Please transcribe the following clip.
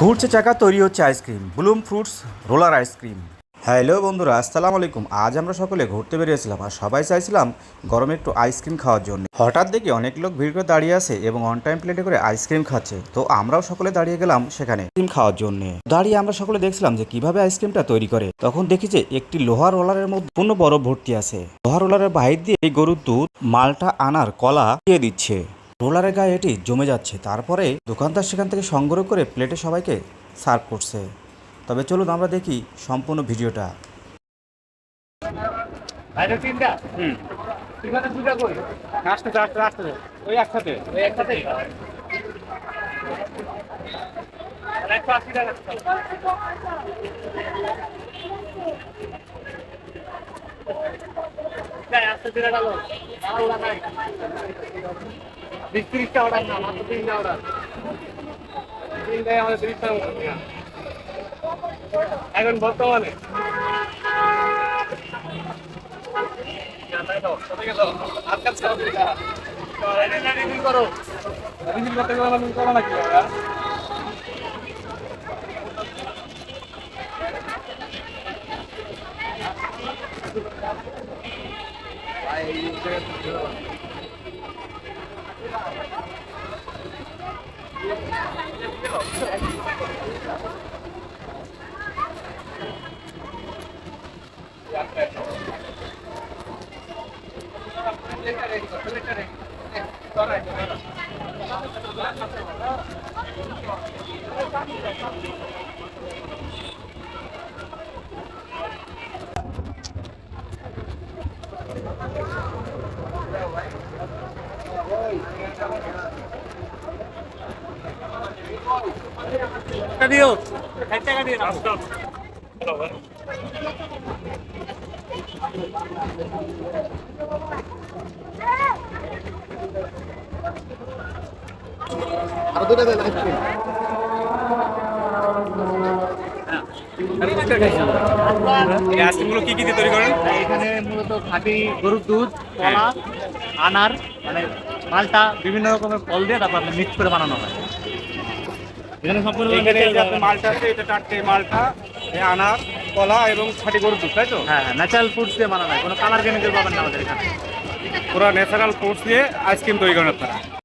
ঘুরছে চাকা, তৈরি হচ্ছে ice cream, bloom fruits, roller ice cream. Hello বন্ধুরা, আসসালামু আলাইকুম। আজ আমরা সকলে ঘুরতে বেরিয়েছিলাম আর সবাই চাইছিলাম গরমে একটু আইসক্রিম খাওয়ার জন্য। হঠাৎ দেখি অনেক লোক ভিড় করে দাঁড়িয়ে আছে এবং অন টাইম প্লেটে করে আইসক্রিম খাচ্ছে। তো আমরাও সকলে দাঁড়িয়ে গেলাম সেখানে আইসক্রিম খাওয়ার জন্য। দাঁড়িয়ে আমরা সকলে দেখছিলাম যে কীভাবে আইসক্রিমটা তৈরি করে। তখন দেখি যে একটি লোহার রোলারের মধ্যে পূর্ণ বরফ ভর্তি আছে। লোহার রোলারের বাহির দিয়ে এই গরুর দুধ, মালটা আনার কলা দিয়ে দিচ্ছে। রোলারের গায়ে এটি জমে যাচ্ছে। তারপরে দোকানদার সেখান থেকে সংগ্রহ করে প্লেটে সবাইকে সার্ভ করছে। তবে চলুন আমরা দেখি সম্পূর্ণ ভিডিওটা। আসতে বিশ তিরিশটা অর্ডার না তিনটা অর্ডার তিনটায় আমাদের তিরিশ টাকা মতো এখন বর্তমানে করো রিভিউ করতে গেলে নাকি হ্যাঁ? টাকা দিও ষাট আইসক্রিমগুলো কি কি দিয়ে তৈরি করেন? এখানে মূলত খাঁটি গরুর দুধ কলা আনার মানে মালটা বিভিন্ন রকমের ফল দিয়ে তারপর মিক্স করে বানানো হয়। এখানে সম্পূর্ণ মালটা আছে এটা চারটে মালটা আনার কলা এবং ছাটি গরুর দুধ তাই তো? হ্যাঁ হ্যাঁ ন্যাচারাল ফুডস দিয়ে বানানো হয়। কোনো কালার কেমিক্যাল পাবেন না আমাদের এখানে। পুরো ন্যাচারাল ফুডস দিয়ে আইসক্রিম তৈরি করেন আপনারা।